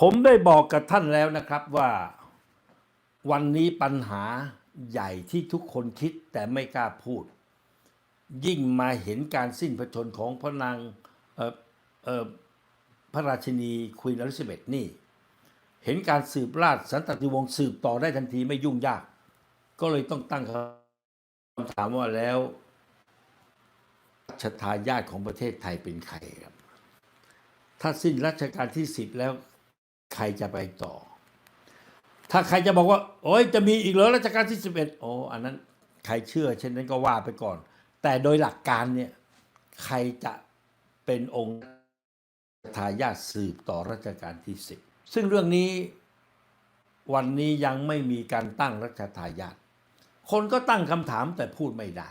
ผมได้บอกกับท่านแล้วนะครับว่าวันนี้ปัญหาใหญ่ที่ทุกคนคิดแต่ไม่กล้าพูด ยิ่งมาเห็นการสิ้นพระชนของพระนางพระราชินีควีนอลิซาเบธนี่ เห็นการสืบราชสันตติวงศ์สืบต่อได้ทันทีไม่ยุ่งยาก ก็เลยต้องตั้งคำถามว่าแล้วรัชทายาทของประเทศไทยเป็นใครครับ ถ้าสิ้นรัชกาลที่สิบแล้ว ใครจะไปต่อ ถ้าใครจะบอกว่า โอ้ยจะมีอีกเหรอรัชกาลที่สิบเอ็ดโอ้อันนั้น ใครเชื่อ เช่นนั้นก็ว่าไปก่อน แต่โดยหลักการเนี่ย ใครจะเป็นองค์ทายาทสืบต่อรัชกาลที่สิบซึ่งเรื่องนี้วันนี้ยังไม่มีการตั้งรัชทายาทคนก็ตั้งคำถามแต่พูดไม่ได้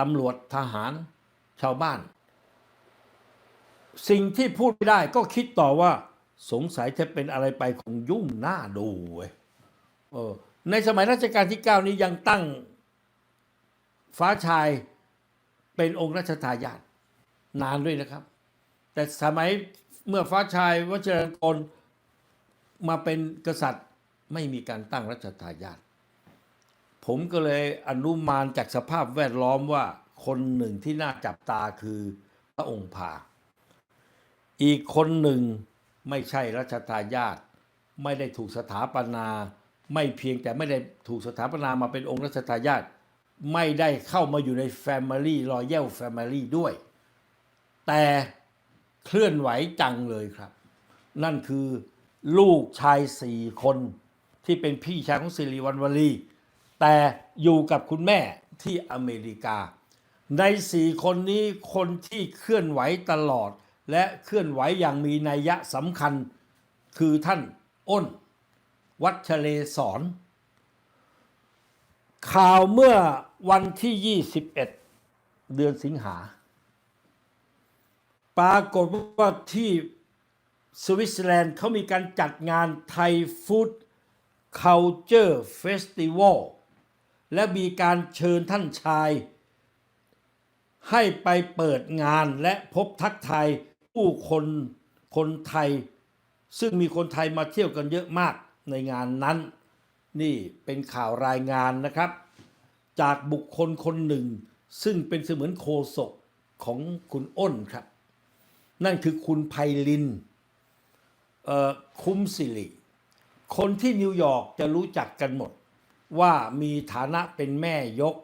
ตำรวจทหารชาวบ้าน สิ่งที่พูดไม่ได้ก็คิดต่อว่า สงสัยจะเป็นอะไรไปคงยุ่งหน้าดูเว้ยเออในสมัยรัชกาลที่ 9 นี้ยังตั้งฟ้าชายเป็นองค์รัชทายาทนานด้วยนะครับ แต่สมัยเมื่อฟ้าชายวชิรกรมาเป็นกษัตริย์ไม่มีการตั้งรัชทายาทผมก็เลยอนุมานจากสภาพแวดล้อมว่าคนหนึ่งที่น่าจับตาคือพระองค์พาอีกคนหนึ่ง ไม่ใช่รัชทายาทไม่ได้ถูกสถาปนา ไม่เพียงแต่ไม่ได้ถูกสถาปนามาเป็นองค์รัชทายาทไม่ได้เข้ามาอยู่ใน Family Royal Family ด้วย แต่เคลื่อนไหวจังเลยครับ นั่นคือลูกชายสี่คนที่เป็นพี่ชายของสิริวัณวลีแต่อยู่กับคุณแม่ที่อเมริกา ในสี่คนนี้คนที่เคลื่อนไหวตลอด และเคลื่อนไหวอย่างมีนัยยะสำคัญ คือท่านอ้น วัชเลศรข่าวเมื่อวันที่ 21 เดือนสิงหา ปรากฏว่าที่สวิตเซอร์แลนด์เขามีการจัดงานไทยฟู้ด Culture Festival และมีการเชิญท่านชาย ให้ไปเปิดงานและพบทักทาย ผู้คนคนไทย ซึ่งมีคนไทยมาเที่ยวกันเยอะมากในงานนั้น นี่เป็นข่าวรายงานนะครับ จากบุคคลคนหนึ่ง ซึ่งเป็นเสมือนโคศกของคุณอ้นครับ นั่นคือคุณไพลินเอ่อคุ้มสิริคนที่นิวยอร์กจะรู้จักกันหมด ว่ามีฐานะเป็นแม่ยก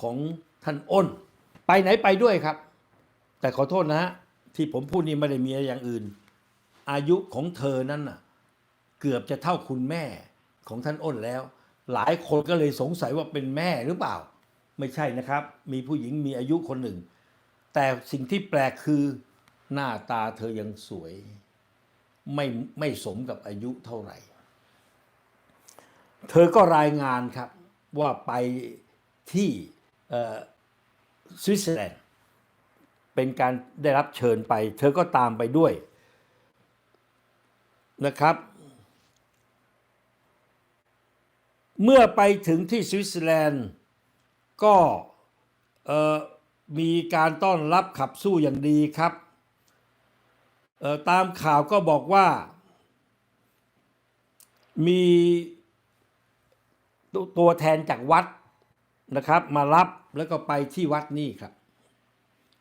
ของท่านอ้น ไปไหนไปด้วยครับ แต่ขอโทษนะฮะ ที่ผมพูดนี่ไม่ได้มีอะไรอย่างอื่น อายุของเธอนั้นน่ะ เกือบจะเท่าคุณแม่ของท่านอ้นแล้ว หลายคนก็เลยสงสัยว่าเป็นแม่หรือเปล่า ไม่ใช่นะครับ มีผู้หญิงมีอายุคนหนึ่ง แต่สิ่งที่แปลกคือหน้าตาเธอยังสวย ไม่ไม่สมกับอายุเท่าไหร่ เธอก็รายงานครับว่าไปที่สวิตเซอร์แลนด์ เป็นการได้รับเชิญไป เธอก็ตามไปด้วยนะครับ เมื่อไปถึงที่สวิตเซอร์แลนด์ก็มีการต้อนรับขับสู้อย่างดีครับ ตามข่าวก็บอกว่ามีตัวแทนจากวัดนะครับ มารับแล้วก็ไปที่วัดนี่ครับ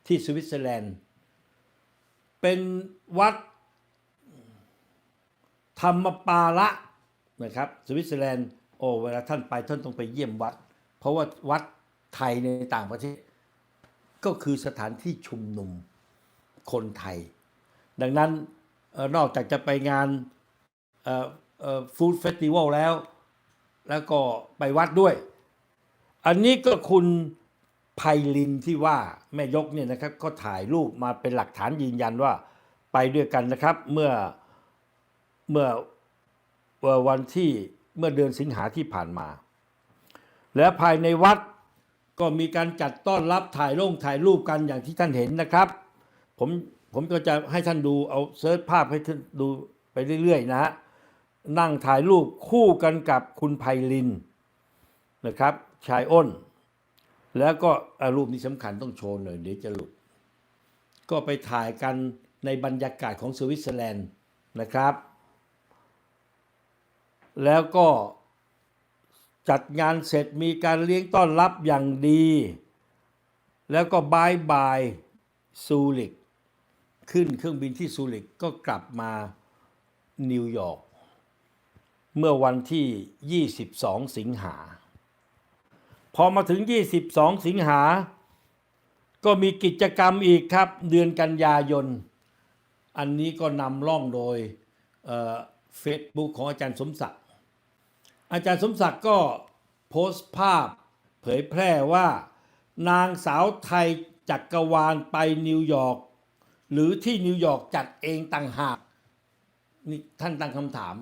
ที่สวิตเซอร์แลนด์ เป็นวัดธรรมปาละนะครับสวิตเซอร์แลนด์โอ้เวลาท่านไปท่านต้องไปเยี่ยมวัด เพราะว่าวัดไทยในต่างประเทศ ก็คือสถานที่ชุมนุมคนไทย ดังนั้นนอกจากจะไปงานฟู้ดเฟสติวัลแล้ว แล้วก็ไปวัดด้วย อันนี้ก็คุณ ไพลินที่ว่าแม่ยกเนี่ยนะครับก็ถ่ายรูปมาเป็นหลักฐานยืนยันว่าไปด้วยกันนะครับ เมื่อเมื่อวันที่เมื่อเดือนสิงหาที่ผ่านมา และภายในวัดก็มีการจัดต้อนรับถ่ายลงถ่ายรูปกันอย่างที่ท่านเห็นนะครับผมผมก็จะให้ท่านดูเอาเซิร์ชภาพให้ท่านดูไปเรื่อยๆนะฮะนั่งถ่ายรูปคู่กันกับคุณไพลินนะครับชายอ้น แล้วก็รูปนี้สำคัญต้องโชว์หน่อยเดี๋ยวจะหลุด ก็ไปถ่ายกันในบรรยากาศของสวิตเซอร์แลนด์นะครับ แล้วก็จัดงานเสร็จมีการเลี้ยงต้อนรับอย่างดี แล้วก็บายบายซูริก ขึ้นเครื่องบินที่ซูริกก็กลับมานิวยอร์กเมื่อวันที่ 22 สิงหา พอมาถึง 22 สิงหา ก็มีกิจกรรมอีกครับ เดือนกันยายน อันนี้ก็นำร่องโดยเฟซบุ๊กของอาจารย์สมศักดิ์ อาจารย์สมศักดิ์ก็โพสต์ภาพเผยแพร่ว่า นางสาวไทยจักกรวาลไปนิวยอร์กหรือที่นิวยอร์กจัดเองต่างหากนี่ท่านตั้งคำถาม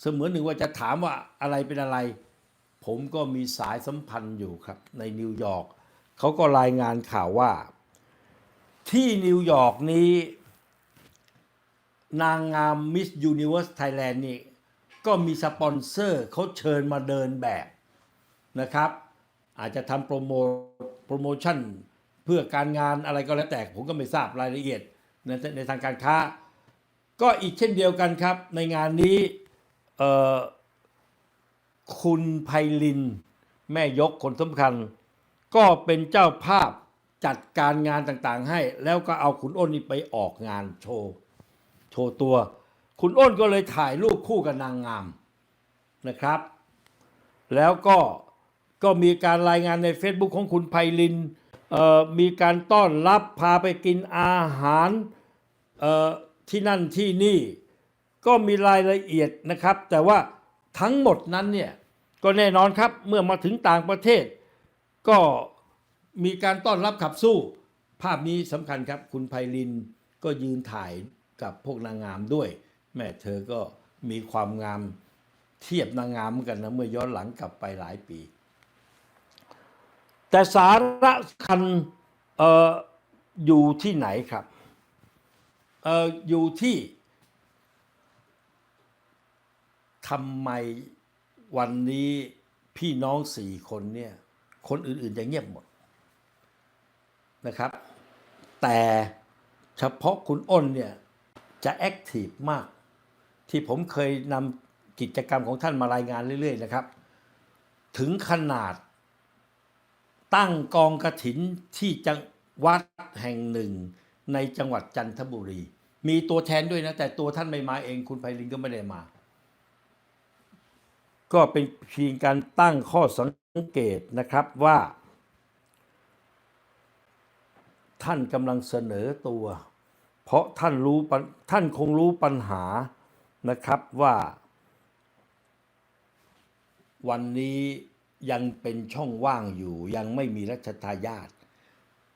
เสมือนหนึ่งว่าจะถามว่าอะไรเป็นอะไร ผมก็มีสายสัมพันธ์อยู่ครับในนิวยอร์กเขาก็รายงานข่าวว่า ที่นิวยอร์กนี้ นางงามมิสยูนิเว r ร์สไทยแลนด์นี่ก็มีสปอนเซอร์เขาเชิญมาเดินแบบนะครับ อาจจะทำโปรโมโปรโมชั่นเพื่อการงานอะไรก็แล้วแต่ผมก็ไม่ทราบรายละเอียดในในทางการค้า ก็อีกเช่นเดียวกันครับ ในงานนี้เอ่อ คุณไพลิน แม่ยกคนสำคัญ ก็เป็นเจ้าภาพจัดการงานต่างๆ ให้ แล้วก็เอาคุณอ้นนี่ไปออกงานโชว์ โชว์ตัว คุณอ้นก็เลยถ่ายรูปคู่กับนางงามนะครับ แล้วก็ก็มีการรายงานใน Facebook ของคุณไพลินมีการต้อนรับพาไปกินอาหารที่นั่นที่นี่ ก็มีรายละเอียดนะครับ แต่ว่าทั้งหมดนั้นเนี่ย ก็แน่นอนครับเมื่อมาถึงต่างประเทศ ก็มีการต้อนรับขับสู้ ภาพนี้สำคัญครับ คุณไพลินก็ยืนถ่ายกับพวกนางงามด้วย แม่เธอก็มีความงามเทียบนางงามเหมือนกันนะเมื่อย้อนหลังกลับไปหลายปี แต่สาระสำคัญอออยู่ที่ไหนครับอออยู่ที่ทำไม วันนี้พี่น้องสี่คนเนี่ยคนอื่นๆจะเงียบหมดนะครับ แต่เฉพาะคุณอ้นเนี่ยจะแอคทีฟมาก ที่ผมเคยนำกิจกรรมของท่านมารายงานเรื่อย ๆ นะครับ ถึงขนาด ตั้งกองกระถินที่จังวัดแห่งหนึ่ง ในจังหวัดจันทบุรี มีตัวแทนด้วยนะ แต่ตัวท่านไม่มาเองคุณไพลินก็ไม่ได้มา ก็เป็นเพียงการตั้งข้อสังเกตนะครับว่า ท่านกำลังเสนอตัว เพราะท่านรู้ปัญท่านคงรู้ปัญหานะครับว่า วันนี้ยังเป็นช่องว่างอยู่ ยังไม่มีรัชทายาท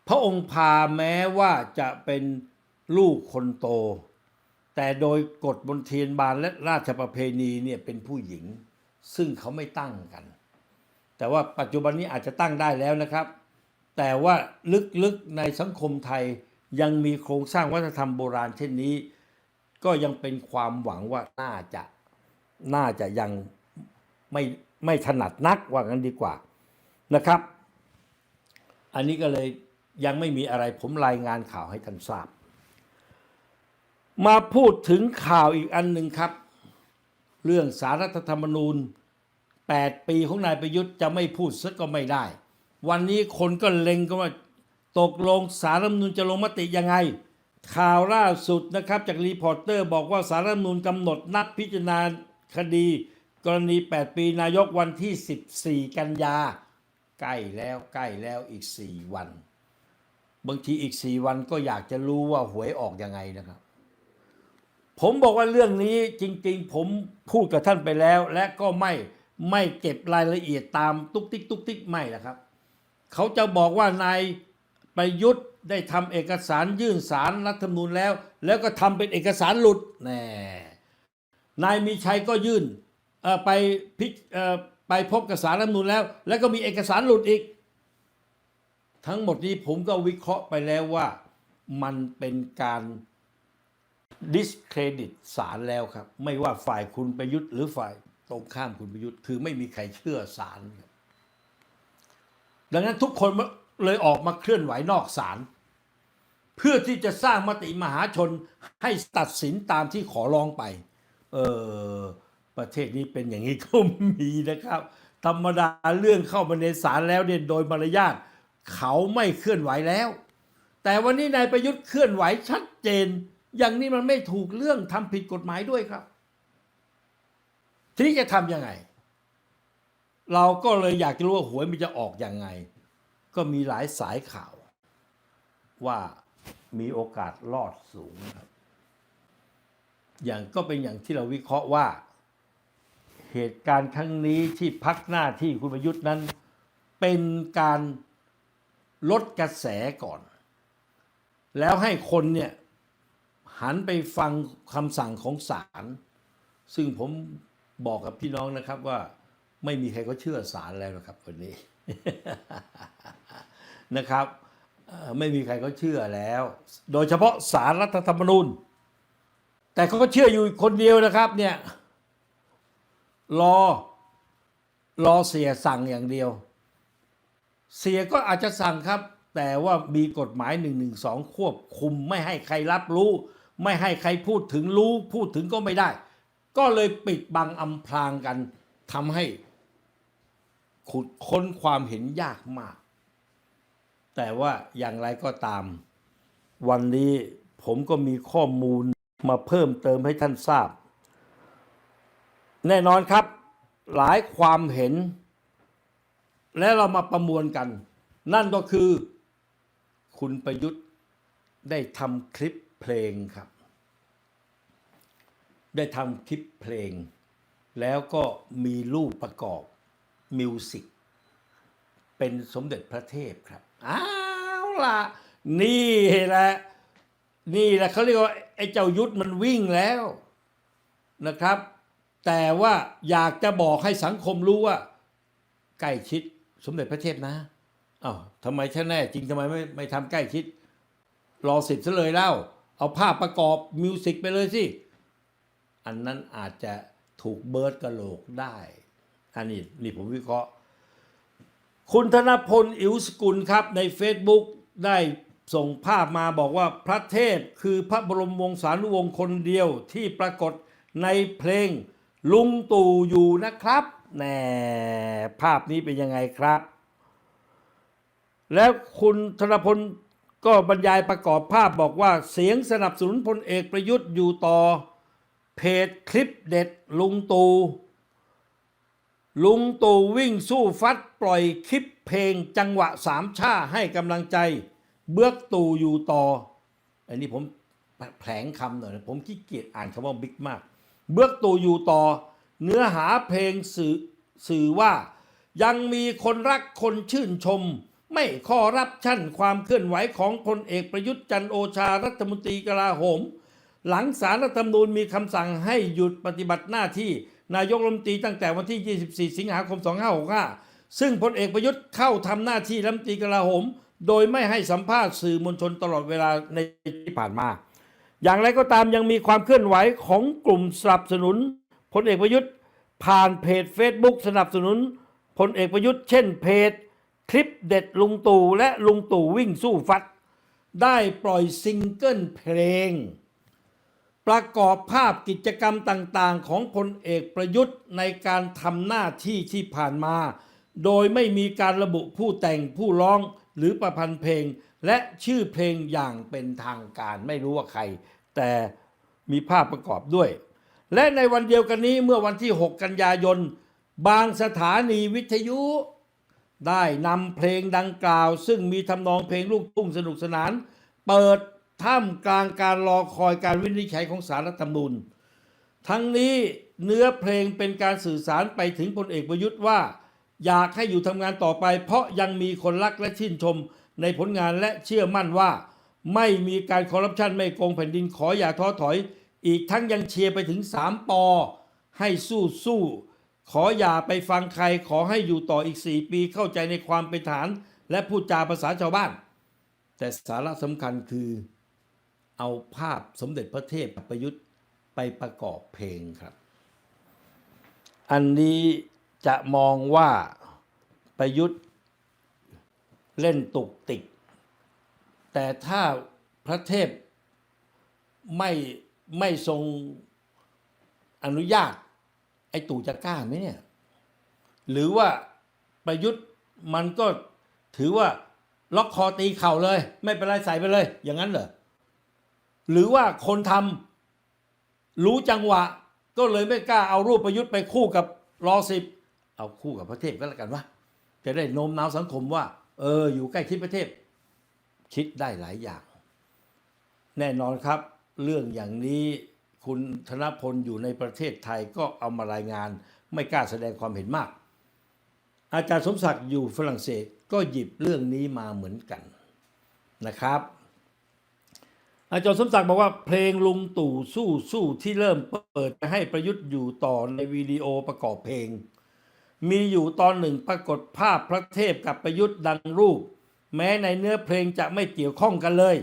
พระองค์พาแม้ว่าจะเป็นลูกคนโต แต่โดยกฎบนเทียนบานและราชประเพณีเนี่ยเป็นผู้หญิง ซึ่งเขาไม่ตั้งกัน แต่ว่าปัจจุบันนี้อาจจะตั้งได้แล้วนะครับ แต่ว่าลึกๆในสังคมไทยยังมีโครงสร้างวัฒนธรรมโบราณเช่นนี้ ก็ยังเป็นความหวังว่าน่าจะน่าจะยังไม่ไม่ถนัดนักว่างั้นดีกว่านะครับ อันนี้ก็เลยยังไม่มีอะไรผมรายงานข่าวให้ท่านทราบ มาพูดถึงข่าวอีกอันหนึ่งครับ เรื่องสารรัฐธรรมนูญ 8 ปีของนายประยุทธ์จะไม่พูดซะก็ไม่ได้ วันนี้คนก็เล็งกันว่าตกลงสารรัฐธรรมนูญจะลงมติยังไง ข่าวล่าสุดนะครับจากรีพอร์เตอร์บอกว่าสารรัฐธรรมนูญกำหนดนัดพิจารณาคดี กรณี 8 ปีนายกวันที่ 14 กันยา ใกล้แล้วใกล้แล้วอีก 4 วัน บางทีอีก 4 วันก็อยากจะรู้ว่าหวยออกยังไงนะครับ ผมบอกว่าเรื่องนี้จริง ๆ ผมพูดกับท่านไปแล้ว และก็ไม่ไม่เก็บรายละเอียดตามตุ๊กติ๊กตุ๊กติ๊กไม่ละครับ เขาจะบอกว่านายประยุทธ์ได้ทำเอกสารยื่นสารรัฐธรรมนูญแล้ว แล้วก็ทำเป็นเอกสารหลุดแน่นายมีชัยก็ยื่นไปพิจเอ่อไปพบกับสารรัฐธรรมนูญแล้ว แล้วก็มีเอกสารหลุดอีก ทั้งหมดนี้ผมก็วิเคราะห์ไปแล้วว่ามันเป็นการ discredit ศาลแล้วครับ ไม่ว่าฝ่ายคุณประยุทธ์หรือฝ่ายตรงข้ามคุณประยุทธ์คือไม่มีใครเชื่อศาลดังนั้นทุกคนเลยออกมาเคลื่อนไหวนอกศาลเพื่อที่จะสร้างมติมหาชนให้ตัดสินตามที่ขอร้องไป เออประเทศนี้เป็นอย่างนี้ก็มีนะครับ ธรรมดาเรื่องเข้ามาในศาลแล้วเนี่ยโดยมารยาทเขาไม่เคลื่อนไหวแล้ว แต่วันนี้นายประยุทธ์เคลื่อนไหวชัดเจน อย่างนี้มันไม่ถูกเรื่องทำผิดกฎหมายด้วยครับ ทีนี้จะทำยังไง เราก็เลยอยากจะรู้ว่าหวยมันจะออกอยังไง ก็มีหลายสายข่าว ว่ามีโอกาสรอดสูงครับ อย่างก็เป็นอย่างที่เราวิเคราะห์ว่า เหตุการณ์ครั้งนี้ที่พักหน้าที่คุณประยุทธ์นั้น เป็นการลดกระแสก่อน แล้วให้คนเนี่ย หันไปฟังคำสั่งของศาลซึ่งผมบอกกับพี่น้องนะครับว่าไม่มีใครก็เชื่อศาลแล้วนะครับวันนี้นะครับไม่มีใครก็เชื่อแล้ว โดยเฉพาะสารรัฐธรรมนูญ แต่เขาก็เชื่ออยู่คนเดียวนะครับเนี่ยรอรอเสียสั่งอย่างเดียว เสียก็อาจจะสั่งครับ แต่ว่ามีกฎหมาย1นึควบคุมไม่ให้ใครรับรู้ ไม่ให้ใครพูดถึงรู้พูดถึงก็ไม่ได้ ก็เลยปิดบังอำพรางกันทำให้ขุดค้นความเห็นยากมาก แต่ว่าอย่างไรก็ตาม วันนี้ผมก็มีข้อมูลมาเพิ่มเติมให้ท่านทราบ แน่นอนครับ หลายความเห็น และเรามาประมวลกัน นั่นก็คือ คุณประยุทธ์ได้ทำคลิป เพลงครับ ได้ทำคลิปเพลง แล้วก็มีรูปประกอบมิวสิกเป็นสมเด็จพระเทพครับ อ้าวล่ะ นี่แหละ นี่แหละเขาเรียกว่า ไอ้เจ้ายุทธมันวิ่งแล้วนะครับ แต่ว่าอยากจะบอกให้สังคมรู้ว่า ใกล้ชิดสมเด็จพระเทพนะอ้าวทำไมถ้าแน่จริงทำไมไม่ไม่ทำใกล้ชิด รอสิบซะเลยเล่า เอาภาพประกอบมิวสิกไปเลยสิ อันนั้นอาจจะถูกเบิร์ดกระโหลกได้ อันนี้นี่ผมวิเคราะห์ คุณธนพลอิ๋วสกุลครับใน Facebook ได้ส่งภาพมาบอกว่าพระเทพคือพระบรมวงศานุวงศ์คนเดียวที่ปรากฏในเพลงลุงตู่อยู่นะครับแน่ภาพนี้เป็นยังไงครับ แล้วคุณธนพล ก็บรรยายประกอบภาพบอกว่าเสียงสนับสนุนพลเอกประยุทธ์อยู่ต่อ เพจคลิปเด็ดลุงตูลุงตู่วิ่งสู้ฟัดปล่อยคลิปเพลงจังหวะสามชาให้กำลังใจ เบื้อกตู่อยู่ต่อ อันนี้ผมแผลงคำหน่อยผมขี้เกียจอ่านคำว่าบิ๊กมาก เบื้อกตู่อยู่ต่อ เนื้อหาเพลงสื่อสื่อว่า ยังมีคนรักคนชื่นชม ไม่ข้อรับชั่นความเคลื่อนไหวของพลเอกประยุทธ์จันโอชารัฐมนตรีกลาโหม หลังสารรัฐธรรมนูญมีคำสั่งให้หยุดปฏิบัติหน้าที่นายกรัฐมนตรีตั้งแต่วันที่ 24 สิงหาคม 2565 ซึ่งพลเอกประยุทธ์เข้าทำหน้าที่รัฐมนตรีกลาโหม โดยไม่ให้สัมภาษณ์สื่อมวลชนตลอดเวลาในที่ผ่านมา อย่างไรก็ตามยังมีความเคลื่อนไหวของกลุ่มสนับสนุนพลเอกประยุทธ์ ผ่านเพจ Facebook สนับสนุนพลเอกประยุทธ์เช่นเพจ คลิปเด็ดลุงตู่และลุงตู่วิ่งสู้ฟัด ได้ปล่อยซิงเกิลเพลง ประกอบภาพกิจกรรมต่างๆ ของพลเอกประยุทธ์ในการทำหน้าที่ที่ผ่านมา โดยไม่มีการระบุผู้แต่งผู้ร้องหรือประพันธ์เพลง และชื่อเพลงอย่างเป็นทางการไม่รู้ว่าใคร แต่มีภาพประกอบด้วย และในวันเดียวกันนี้เมื่อวันที่ 6 กันยายน บางสถานีวิทยุ ได้นำเพลงดังกล่าว ซึ่งมีทำนองเพลงลูกทุ่งสนุกสนาน เปิดท่ามกลางการรอคอยการวินิจฉัยของสารรัฐธรรมนูญ ทั้งนี้เนื้อเพลงเป็นการสื่อสารไปถึงพลเอกประยุทธ์ว่า อยากให้อยู่ทำงานต่อไป เพราะยังมีคนรักและชื่นชมในผลงานและเชื่อมั่นว่า ไม่มีการคอร์รัปชันไม่โกงแผ่นดินขออย่าท้อถอย อีกทั้งยังเชียร์ไปถึง 3ปอให้สู้สู้ ขออย่าไปฟังใครขอให้อยู่ต่ออีก 4 ปีเข้าใจในความเป็นฐาน และพูดจาภาษาชาวบ้าน แต่สาระสำคัญคือเอาภาพสมเด็จพระเทพประยุทธ์ไปประกอบเพลงครับ อันนี้จะมองว่าประยุทธ์เล่นตุกติก แต่ถ้าพระเทพไม่ไม่ทรงอนุญาต ไอ้ตู่จะกล้าไหมเนี่ย หรือว่าประยุทธ์มันก็ถือว่าล็อกคอตีเข่าเลย ไม่เป็นไรใส่ไปเลย อย่างนั้นเหรอหรือว่าคนทำรู้จังหวะ ก็เลยไม่กล้าเอารูปประยุทธ์ไปคู่กับรอสิบเอาคู่กับพระเทพก็แล้วกันวะจะได้โน้มน้าวสังคมว่า เออ อยู่ใกล้ชิดพระเทพ คิดได้หลายอย่าง แน่นอนครับ เรื่องอย่างนี้ คุณธนพลอยู่ในประเทศไทยก็เอามารายงาน ไม่กล้าแสดงความเห็นมาก อาจารย์สมศักดิ์อยู่ฝรั่งเศสก็หยิบเรื่องนี้มาเหมือนกันนะครับ อาจารย์สมศักดิ์บอกว่าเพลงลุงตู่สู้สู้ที่เริ่มเปิดให้ประยุทธ์อยู่ต่อในวิดีโอประกอบเพลง มีอยู่ตอนหนึ่งปรากฏภาพพระเทพกับประยุทธ์ดังรูป แม้ในเนื้อเพลงจะไม่เกี่ยวข้องกันเลย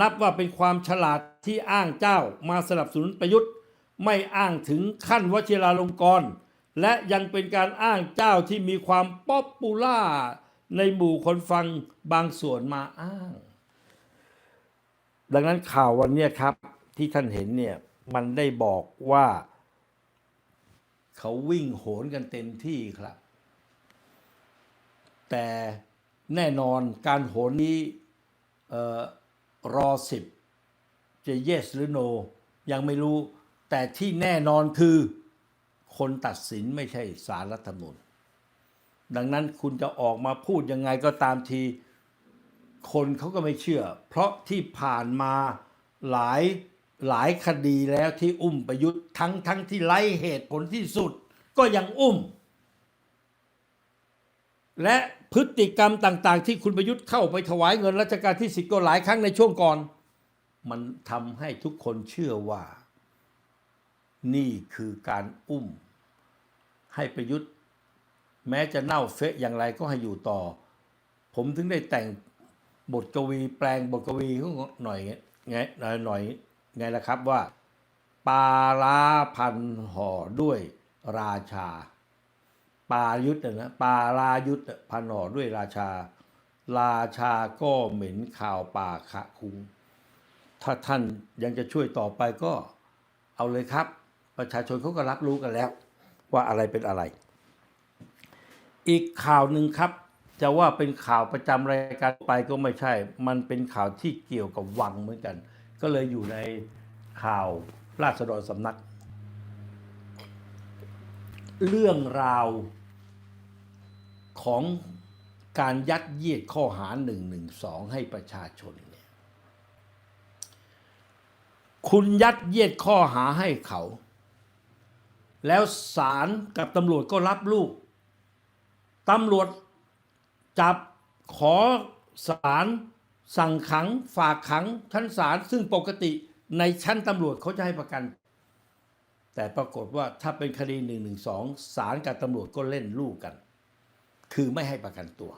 นับว่าเป็นความฉลาดที่อ้างเจ้ามาสนับสนุนประยุทธ์ ไม่อ้างถึงขั้นวชิราลงกรณ์และยังเป็นการอ้างเจ้าที่มีความป๊อปปูล่าในหมู่คนฟังบางส่วนมาอ้าง ดังนั้นข่าววันนี้ครับที่ท่านเห็นเนี่ยมันได้บอกว่า เขาวิ่งโหนกันเต็มที่ครับ แต่แน่นอนการโหนนี้เอ่อ รอสิบจะ yes หรือ no ยังไม่รู้ แต่ที่แน่นอนคือคนตัดสินไม่ใช่สารรัฐธรรมนูญดังนั้นคุณจะออกมาพูดยังไงก็ตามที คนเขาก็ไม่เชื่อ เพราะที่ผ่านมาหลายหลายคดีแล้วที่อุ้มประยุทธ์ทั้งทั้งที่ไร้เหตุผลที่สุด ก็ยังอุ้ม และพฤติกรรมต่าง ๆ ที่คุณประยุทธ์เข้าไปถวายเงินรัชกาลที่สิบก็หลายครั้งในช่วงก่อน มันทำให้ทุกคนเชื่อว่า นี่คือการอุ้ม ให้ประยุทธ์ แม้จะเน่าเฟะอย่างไรก็ให้อยู่ต่อ ผมถึงได้แต่งบทกวีแปลงบทกวีเขาหน่อยไงหน่อยหน่อยไงล่ะครับว่า ปาลาพันห่อด้วยราชา ปายุทธ์น่ะนะปาลายุทธ์พันอด้วยราชา ราชาก็เหม็นข่าวป่าขะคุง ถ้าท่านยังจะช่วยต่อไปก็เอาเลยครับ ประชาชนเขาก็รับรู้กันแล้ว ว่าอะไรเป็นอะไร อีกข่าวหนึ่งครับ จะว่าเป็นข่าวประจำรายการไปก็ไม่ใช่ มันเป็นข่าวที่เกี่ยวกับวังเหมือนกัน ก็เลยอยู่ในข่าวราษฎรสำนัก เรื่องราว ของการยัดเยียดข้อหา 112 ให้ประชาชนเนี่ยคุณยัดเยียดข้อหาให้เขา แล้วศาลกับตำรวจก็รับลูกตำรวจจับขอศาลสั่งขังฝากขังชั้นศาลซึ่งปกติในชั้นตำรวจเขาจะให้ประกัน แต่ปรากฏว่าถ้าเป็นคดี1นึศาลกับตำรวจก็เล่นลูกกัน คือไม่ให้ประกันตัว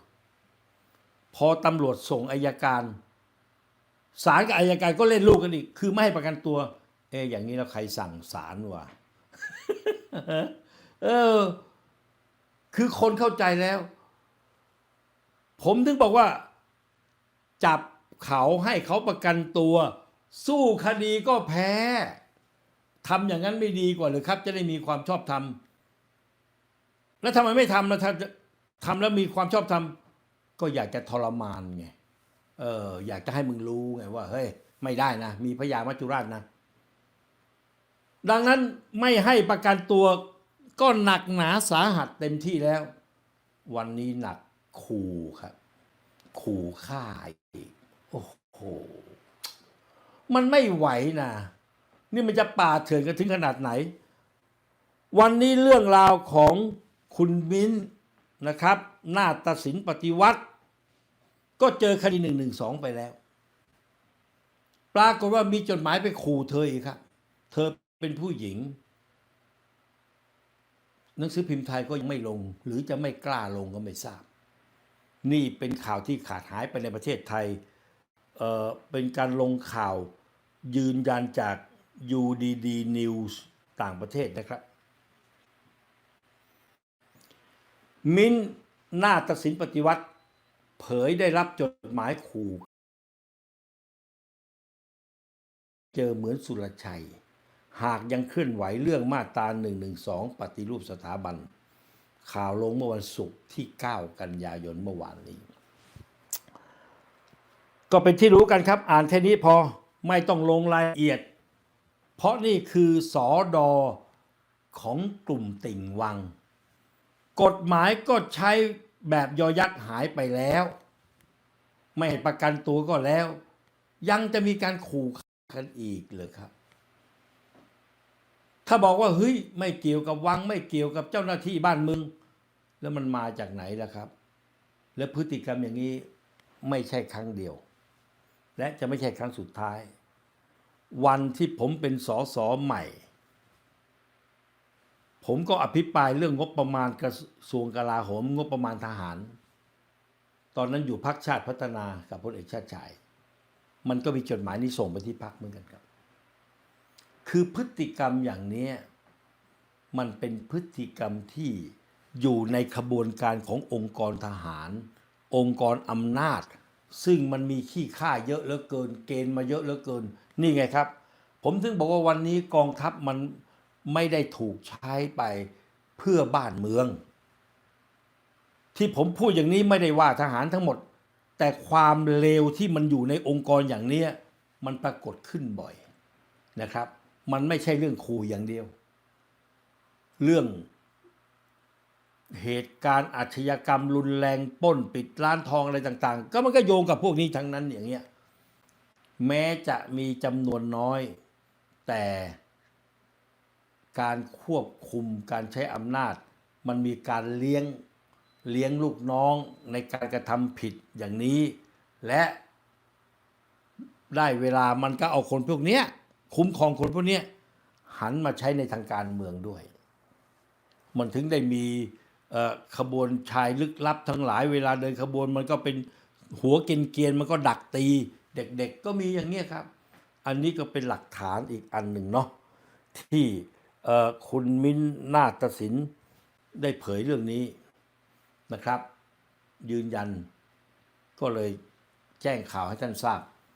พอตำรวจส่งอายการศาลกับอายการก็เล่นลูกกันอีก คือไม่ให้ประกันตัว เอะอย่างนี้แล้วใครสั่งศาลวะเออ คือคนเข้าใจแล้ว ผมถึงบอกว่า จับเขาให้เขาประกันตัว สู้คดีก็แพ้ทำอย่างนั้นไม่ดีกว่าหรือครับ จะได้มีความชอบธรรมแล้วทำไมไม่ทำล่ะถ้าจะ ทำแล้วมีความชอบธรรมก็อยากจะทรมานไงเอออยากจะให้มึงรู้ไงว่าเฮ้ยไม่ได้นะ มีพยามัจจุราชนะ ดังนั้นไม่ให้ประกันตัวก็หนักหนาสาหัสเต็มที่แล้ว วันนี้หนักขู่ครับ ขู่ฆ่าอีกโอ้โหมันไม่ไหวนะนี่มันจะป่าเถื่อนกันถึงขนาดไหน วันนี้เรื่องราวของคุณมิ้น นะครับ หน้าตัดสินปฏิวัติ ก็เจอคดีหนึ่งหนึ่งสองไปแล้ว ปรากฏว่ามีจดหมายไปขู่เธออีกครับ เธอเป็นผู้หญิง หนังสือพิมพ์ไทยก็ยังไม่ลง หรือจะไม่กล้าลงก็ไม่ทราบ นี่เป็นข่าวที่ขาดหายไปในประเทศไทยเเป็นการลงข่าวยืนยันจาก UDD News ต่างประเทศนะครับ มิ้นหน้าตัดสินปฏิวัติ เผยได้รับจดหมายขู่ เจอเหมือนสุรชัย หากยังเคลื่อนไหวเรื่องมาตรา112 ปฏิรูปสถาบัน ข่าวลงเมื่อวันศุกร์ที่ 9 กันยายนเมื่อวานนี้ ก็เป็นที่รู้กันครับ อ่านแค่นี้พอไม่ต้องลงรายละเอียด เพราะนี่คือสอดอของกลุ่มติ่งวัง กฎหมายก็ใช้แบบยอยักษ์หายไปแล้ว ไม่ให้ประกันตัวก็แล้ว ยังจะมีการขู่ฆ่ากันอีกเลยครับ ถ้าบอกว่าเฮ้ยไม่เกี่ยวกับวัง ไม่เกี่ยวกับเจ้าหน้าที่บ้านเมืองแล้วมันมาจากไหนล่ะครับ และพฤติกรรมอย่างนี้ไม่ใช่ครั้งเดียว และจะไม่ใช่ครั้งสุดท้าย วันที่ผมเป็นสอสอใหม่ ผมก็อภิปรายเรื่องงบประมาณกระทรวงกลาโหม งบประมาณทหาร ตอนนั้นอยู่พักชาติพัฒนากับพลเอกชาติชาย มันก็มีจดหมายนี้ส่งไปที่พักเหมือนกันครับ คือพฤติกรรมอย่างนี้มันเป็นพฤติกรรมที่อยู่ในขบวนการขององค์กรทหาร องค์กรอำนาจ ซึ่งมันมีขี้ข้าเยอะเหลือเกิน เกณฑ์มาเยอะเหลือเกิน นี่ไงครับ ผมถึงบอกว่าวันนี้กองทัพมัน ไม่ได้ถูกใช้ไปเพื่อบ้านเมือง ที่ผมพูดอย่างนี้ไม่ได้ว่าทหารทั้งหมด แต่ความเลวที่มันอยู่ในองค์กรอย่างเนี้ยมันปรากฏขึ้นบ่อยนะครับ มันไม่ใช่เรื่องขู่อย่างเดียว เรื่องเหตุการณ์อาชญากรรมรุนแรงป้นปิดร้านทองอะไรต่าง ๆ ก็มันก็โยงกับพวกนี้ทั้งนั้นอย่างเงี้ยแม้จะมีจำนวนน้อย แต่ การควบคุมการใช้อำนาจ มันมีการเลี้ยงเลี้ยงลูกน้องในการกระทำผิดอย่างนี้ และได้เวลามันก็เอาคนพวกเนี้ยคุ้มครองคนพวกเนี้ยหันมาใช้ในทางการเมืองด้วย มันถึงได้มีขบวนชายลึกลับทั้งหลายเวลาเดินขบวนมันก็เป็นหัวเกรียนเกียนมันก็ดักตี เด็กๆก็มีอย่างเนี้ยครับ อันนี้ก็เป็นหลักฐานอีกอันหนึ่งเนาะที่ คุณมิ้นนาฏศิลป์ได้เผยเรื่องนี้นะครับ ยืนยันก็เลยแจ้งข่าวให้ท่านทราบ